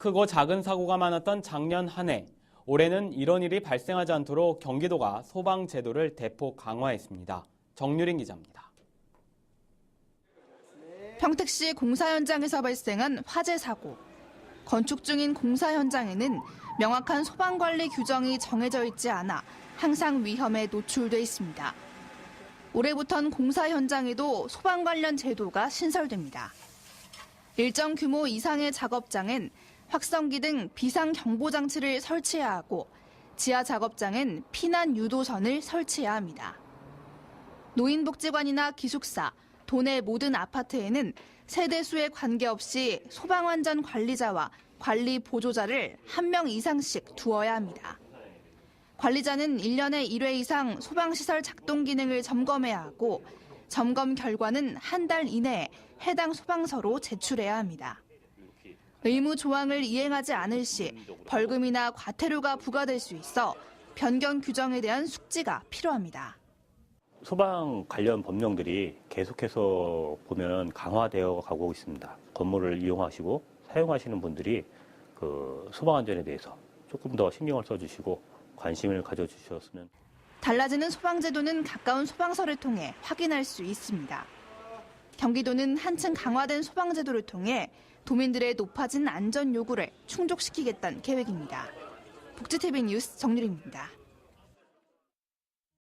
크고 작은 사고가 많았던 작년 한 해, 올해는 이런 일이 발생하지 않도록 경기도가 소방 제도를 대폭 강화했습니다. 정유린 기자입니다. 평택시 공사 현장에서 발생한 화재 사고. 건축 중인 공사 현장에는 명확한 소방 관리 규정이 정해져 있지 않아 항상 위험에 노출돼 있습니다. 올해부터는 공사 현장에도 소방 관련 제도가 신설됩니다. 일정 규모 이상의 작업장엔 확성기 등 비상 경보 장치를 설치해야 하고 지하 작업장엔 피난 유도선을 설치해야 합니다. 노인복지관이나 기숙사, 도내 모든 아파트에는 세대수에 관계없이 소방안전 관리자와 관리 보조자를 한 명 이상씩 두어야 합니다. 관리자는 1년에 1회 이상 소방시설 작동 기능을 점검해야 하고 점검 결과는 한 달 이내에 해당 소방서로 제출해야 합니다. 의무 조항을 이행하지 않을 시 벌금이나 과태료가 부과될 수 있어 변경 규정에 대한 숙지가 필요합니다. 소방 관련 법령들이 계속해서 보면 강화되어 가고 있습니다. 건물을 이용하시고 사용하시는 분들이 그 소방 안전에 대해서 조금 더 신경을 써주시고 관심을 가져주셨으면 달라지는 소방 제도는 가까운 소방서를 통해 확인할 수 있습니다. 경기도는 한층 강화된 소방제도를 통해 도민들의 높아진 안전 요구를 충족시키겠다는 계획입니다. 복지TV 뉴스 정유리입니다.